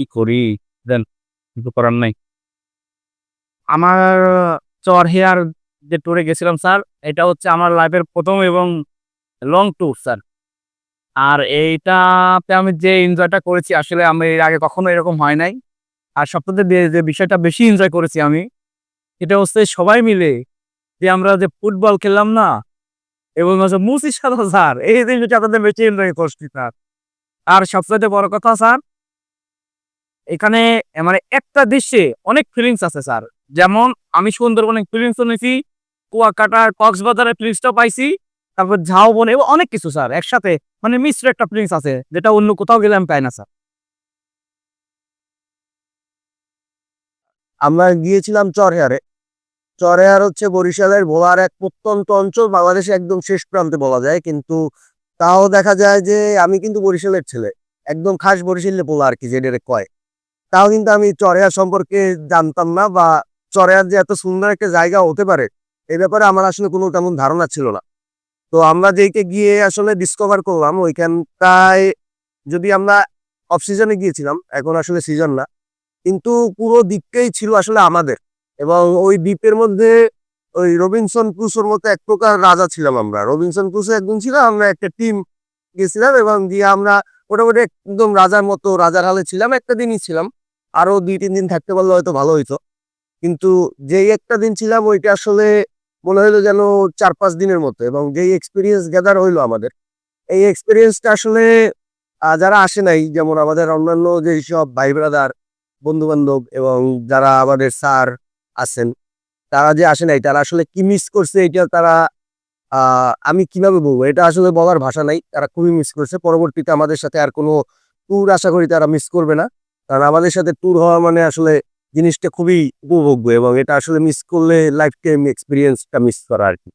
কি করি? দেন কিছু করার নাই। আমার চর হেয়ার যে ট্যুরে গেছিলাম স্যার, এটা হচ্ছে আমার লাইফের প্রথম এবং লং ট্যুর স্যার। আর এইটাতে আমি যে এনজয়টা করেছি, আসলে আমি এর আগে কখনো এরকম হয় নাই। আর সবথেকে যে বিষয়টা বেশি এনজয় করেছি আমি এটা হচ্ছে সবাই মিলে যে আমরা যে ফুটবল খেললাম না, এবং হচ্ছে মুসির সাথে স্যার, এই জিনিসটা আপনাদের বেশি এনজয় করছি স্যার। আর সবচেয়ে বড় কথা স্যার এখানে মানে একটা দৃশ্যে অনেক ফিলিংস আছে স্যার যেমন, আমি সুন্দরবনে ফিলিংস নিয়েছি কুয়াকাটার কক্সবাজারের ফিলিংসটাও পাইছি, তারপর ঝাউবন এবং অনেক কিছু স্যার একসাথে মানে মিশ্র একটা ফিলিংস আছে, যেটা অন্য কোথাও গেলে আমি পাই না স্যার আমরা গিয়েছিলাম চরহেয়ারে চরহেয়ার হচ্ছে বরিশালের ভোলার এক প্রত্যন্ত অঞ্চল, বাংলাদেশে একদম শেষ প্রান্তে বলা যায়, কিন্তু তাও দেখা যায় যে, আমি কিন্তু বরিশালের ছেলে। একদম খাস বরিশালে বলা আর কি, যেটা কয়। তাও কিন্তু আমি চরহেয়ার সম্পর্কে জানতাম না বা চরহেয়ার যে এত সুন্দর একটা জায়গা হতে পারে, এই ব্যাপারে আমার আসলে কোনো তেমন ধারণা ছিল না। তো আমরা যেইকে গিয়ে আসলে ডিসকভার করলাম, ওইখানটায় যদি আমরা অফ সিজনে গিয়েছিলাম, এখন আসলে সিজন না, কিন্তু পুরো দ্বীপটাই ছিল আসলে আমাদের এবং ওই দ্বীপের মধ্যে ওই রবিনসন ক্রুসোর মতো এক প্রকার রাজা ছিলাম আমরা। রবিনসন ক্রুসো একদিন ছিলাম আমরা একটা টিম গেছিলাম এবং দিয়ে আমরা মোটামুটি একদম রাজার মতো, রাজার হালে ছিলাম, একটা দিনই ছিলাম। আরও দুই, তিন দিন থাকতে পারলে হয়তো ভালো হইতো। কিন্তু যেই একটা দিন ছিলাম, ওইটা আসলে মনে হলো যেন চার, পাঁচ দিনের মতো এবং যেই এক্সপিরিয়েন্স গ্যাদার হইল আমাদের, এই এক্সপিরিয়েন্সটা আসলে যারা আসে নাই, যেমন আমাদের অন্যান্য যে সব ভাই ব্রাদার বন্ধু বান্ধব এবং যারা আমাদের স্যার আছেন, তারা যে আসে নাই, তারা আসলে কি মিস করছে, এটা তারা আমি কীভাবে বলব? এটা আসলে বলার ভাষা নাই, তারা খুবই মিস করছে। পরবর্তীতে আমাদের সাথে আর কোনো ট্যুর আশা করি তারা মিস করবে না। কারণ আমাদের সাথে ট্যুর হওয়া মানে আসলে জিনিসটা খুবই উপভোগ্য এবং এটা আসলে মিস করলে লাইফ টাইম এক্সপিরিয়েন্সটা মিস করা আর কি।